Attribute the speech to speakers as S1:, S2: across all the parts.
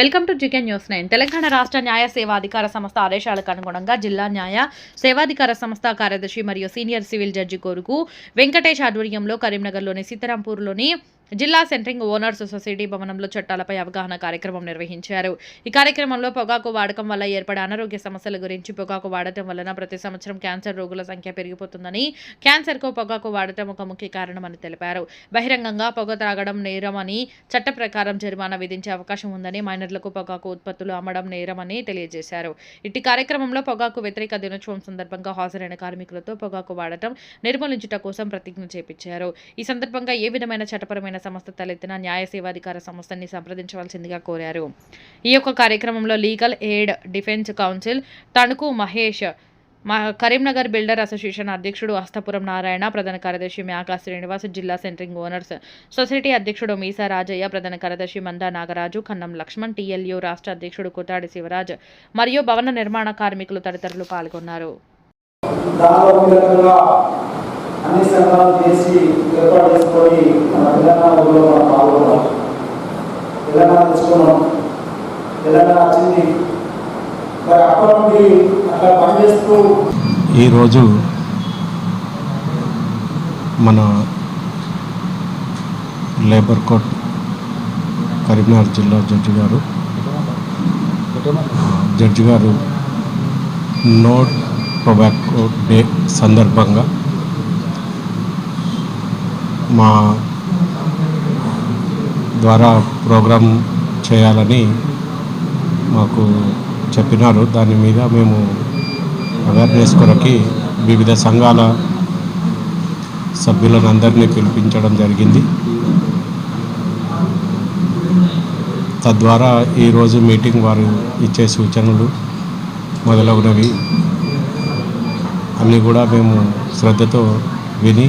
S1: Welcome to జికెన్ news nine. Telangana రాష్ట్ర న్యాయ సేవాధికార సంస్థ ఆదేశాలకు అనుగుణంగా జిల్లా న్యాయ సేవాధికార సంస్థ కార్యదర్శి మరియు సీనియర్ సివిల్ జడ్జి కొరకు వెంకటేష్ ఆధ్వర్యంలో కరీంనగర్లోని సీతారాంపూర్లోని జిల్లా సెంట్రింగ్ ఓనర్స్ సొసైటీ భవనంలో చట్టాలపై అవగాహన కార్యక్రమం నిర్వహించారు. ఈ కార్యక్రమంలో పొగాకు వాడకం వల్ల ఏర్పడే అనారోగ్య సమస్యల గురించి పొగాకు వాడటం వలన ప్రతి సంవత్సరం క్యాన్సర్ రోగుల సంఖ్య పెరిగిపోతుందని క్యాన్సర్కు పొగాకు వాడటం ఒక ముఖ్య కారణమని తెలిపారు. బహిరంగంగా పొగ త్రాగడం నేరమని చట్ట ప్రకారం జరిమానా విధించే అవకాశం ఉందని మైనర్లకు పొగాకు ఉత్పత్తులు అమ్మడం నేరమని తెలియజేశారు. ఇట్టి కార్యక్రమంలో పొగాకు వ్యతిరేక దినోత్సవం సందర్భంగా హాజరైన కార్మికులతో పొగాకు వాడటం నిర్మూలించుట కోసం ప్రతిజ్ఞ చేపించారు. ఈ సందర్భంగా ఏ విధమైన చట్టపరమైన సంస్థ తలెత్తిన న్యాయ సేవాధికార సంస్థని సంప్రదించవలసిందిగా కోరారు. ఈ యొక్క కార్యక్రమంలో legal aid defence counsel Tanuku Mahesh మా కరీంనగర్ బిల్డర్ అసోసియేషన్ అధ్యక్షుడు హస్తపురం నారాయణ ప్రధాన కార్యదర్శి మ్యాకా శ్రీనివాస్ జిల్లా సెంట్రింగ్ ఓనర్స్ సొసైటీ అధ్యక్షుడు మీసా రాజయ్య ప్రధాన కార్యదర్శి మందా నాగరాజు కన్నం లక్ష్మణ్ టీఎల్యూ రాష్ట్ర అధ్యక్షుడు కుతాడి శివరాజ్ మరియు భవన నిర్మాణ కార్మికులు తదితరులు పాల్గొన్నారు.
S2: అన్ని చేసి ఏర్పాటు చేసుకొని మన తెలంగాణ ఊళ్ళో మనం పాల్గొన్నాం తెలంగాణ తెలంగాణ వచ్చింది. మరి అప్పటి నుండి అట్లా పనిచేస్తూ
S3: ఈరోజు మన లేబర్ కోర్ట్ కరీంనగర్ జిల్లా జడ్జి గారు జడ్జి గారు నోట్ టొబాకో డే సందర్భంగా మా ద్వారా ప్రోగ్రాం చేయాలని మాకు చెప్పినారు. దాని మీద మేము అవేర్నెస్ కొరకి వివిధ సంఘాల సభ్యులను అందరినీ పిలిపించడం జరిగింది. తద్వారా ఈరోజు మీటింగ్ వారు ఇచ్చే సూచనలు మొదలగునవి. అన్నీ కూడా మేము శ్రద్ధతో విని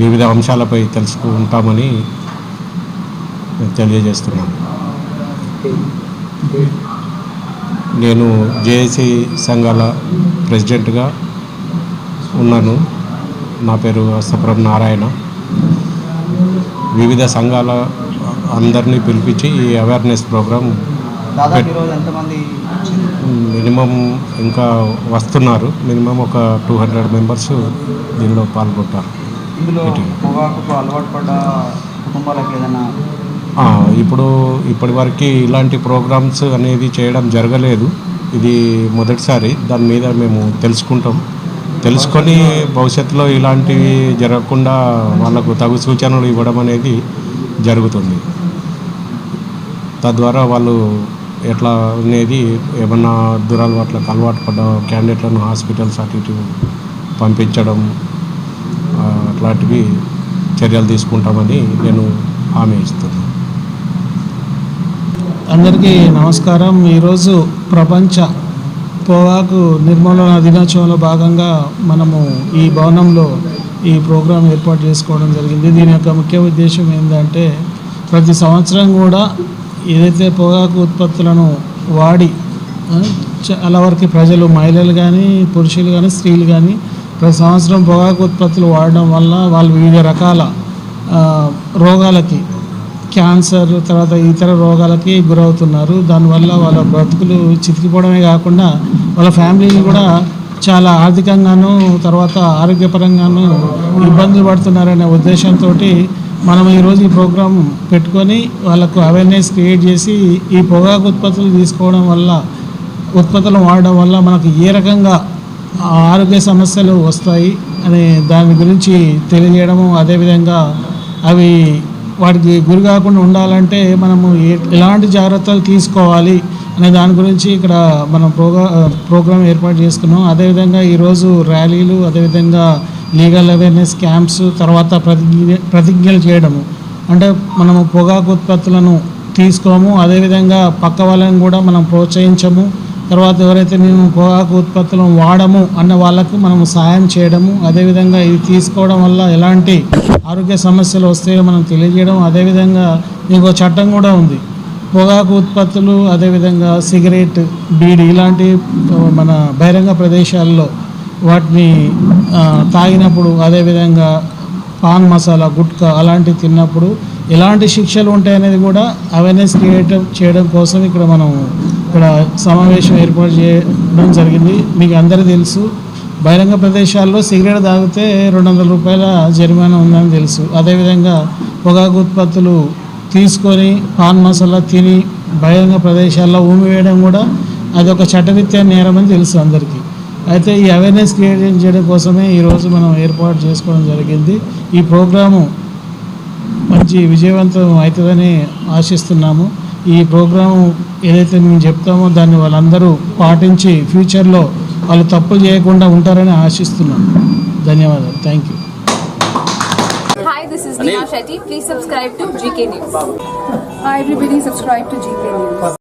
S3: వివిధ అంశాలపై తెలుసుకుంటామని తెలియజేస్తున్నాను. నేను జేఏసీ సంఘాల ప్రెసిడెంట్గా ఉన్నాను. నా పేరు అస్తపురం నారాయణ. వివిధ సంఘాల అందరినీ పిలిపించి ఈ అవేర్నెస్ ప్రోగ్రాం? మినిమం ఇంకా వస్తున్నారు. మినిమం ఒక టూ హండ్రెడ్ మెంబర్స్ దీనిలో పాల్గొంటారు.
S4: అలవాటు పడ్డ కుటుంబాలకు ఏదైనా
S3: ఇప్పుడు ఇప్పుడు ఇప్పటివరకు ఇలాంటి ప్రోగ్రామ్స్ అనేది చేయడం జరగలేదు. ఇది మొదటిసారి దాని మీద మేము తెలుసుకుంటాం. తెలుసుకొని భవిష్యత్తులో ఇలాంటివి జరగకుండా వాళ్ళకు తగు సూచనలు ఇవ్వడం అనేది జరుగుతుంది. తద్వారా వాళ్ళు ఎట్లా అనేది ఏమన్నా దురలవాట్లకు అలవాటు పడ్డ క్యాండిడేట్లను హాస్పిటల్స్ అటు ఇటు పంపించడం అట్లాంటివి చర్యలు తీసుకుంటామని నేను హామీ ఇస్తున్నాను.
S5: అందరికీ నమస్కారం. ఈరోజు ప్రపంచ పొగాకు నిర్మూలన దినోత్సవంలో భాగంగా మనము ఈ భవనంలో ఈ ప్రోగ్రాం ఏర్పాటు చేసుకోవడం జరిగింది. దీని యొక్క ముఖ్య ఉద్దేశం ఏంటంటే ప్రతి సంవత్సరం కూడా ఏదైతే పొగాకు ఉత్పత్తులను వాడి చాలా వరకు ప్రజలు మహిళలు కానీ పురుషులు కానీ స్త్రీలు కానీ ప్రతి సంవత్సరం పొగాకు ఉత్పత్తులు వాడడం వల్ల వాళ్ళు వివిధ రకాల రోగాలకి క్యాన్సర్ తర్వాత ఇతర రోగాలకి గురవుతున్నారు. దానివల్ల వాళ్ళ బ్రతుకులు చితికిపోవడమే కాకుండా వాళ్ళ ఫ్యామిలీని కూడా చాలా ఆర్థికంగాను తర్వాత ఆరోగ్యపరంగాను ఇబ్బందులు పడుతున్నారనే ఉద్దేశంతో మనం ఈరోజు ఈ ప్రోగ్రాం పెట్టుకొని వాళ్ళకు అవేర్నెస్ క్రియేట్ చేసి ఈ పొగాకు ఉత్పత్తులు తీసుకోవడం వల్ల ఉత్పత్తులు వాడడం వల్ల మనకు ఏ రకంగా ఆరోగ్య సమస్యలు వస్తాయి అనే దాని గురించి తెలియజేయడము అదేవిధంగా అవి వాటికి గురి కాకుండా ఉండాలంటే మనము ఏ- ఎలాంటి జాగ్రత్తలు తీసుకోవాలి అనే దాని గురించి ఇక్కడ మనం ప్రోగ్రా ప్రోగ్రామ్ ఏర్పాటు చేసుకున్నాం. అదేవిధంగా ఈరోజు ర్యాలీలు అదేవిధంగా లీగల్ అవేర్నెస్ క్యాంప్స్ తర్వాత ప్రతిజ్ఞ ప్రతిజ్ఞలు చేయడము. అంటే మనము పొగాకు ఉత్పత్తులను తీసుకోము అదేవిధంగా పక్క వాళ్ళని కూడా మనం ప్రోత్సహించము. తర్వాత ఎవరైతే మేము పొగాకు ఉత్పత్తులను వాడము అన్న వాళ్ళకు మనము సాయం చేయడము అదేవిధంగా ఇది తీసుకోవడం వల్ల ఎలాంటి ఆరోగ్య సమస్యలు వస్తాయో మనం తెలియజేయడం అదేవిధంగా ఇంకో చట్టం కూడా ఉంది. పొగాకు ఉత్పత్తులు అదేవిధంగా సిగరెట్ బీడి ఇలాంటి మన బహిరంగ ప్రదేశాల్లో వాటిని తాగినప్పుడు అదేవిధంగా పాన్ మసాలా గుట్కా అలాంటివి తిన్నప్పుడు ఎలాంటి శిక్షలు ఉంటాయనేది కూడా అవేర్నెస్ క్రియేట్ చేయడం కోసం ఇక్కడ మనం ఇక్కడ సమావేశం ఏర్పాటు చేయడం జరిగింది. మీకు అందరూ తెలుసు బహిరంగ ప్రదేశాల్లో సిగరెట్ తాగితే రెండు వందల రూపాయల జరిమానా ఉందని తెలుసు. అదేవిధంగా పొగాకు ఉత్పత్తులు తీసుకొని పాన్ మసాలా తిని బహిరంగ ప్రదేశాల్లో ఊమి వేయడం కూడా అది ఒక చట్టరీత్యా నేరం అని తెలుసు అందరికీ. అయితే ఈ అవేర్నెస్ క్రియేట్ చేయడం కోసమే ఈరోజు మనం ఏర్పాటు చేసుకోవడం జరిగింది. ఈ ప్రోగ్రాము మంచి విజయవంతం అవుతుందని ఆశిస్తున్నాము. ఈ ప్రోగ్రాం ఏదైతే మేము చెప్తామో దాన్ని వాళ్ళందరూ పాటించి ఫ్యూచర్లో వాళ్ళు తప్పు చేయకుండా ఉంటారని ఆశిస్తున్నాం. ధన్యవాదాలు. Thank you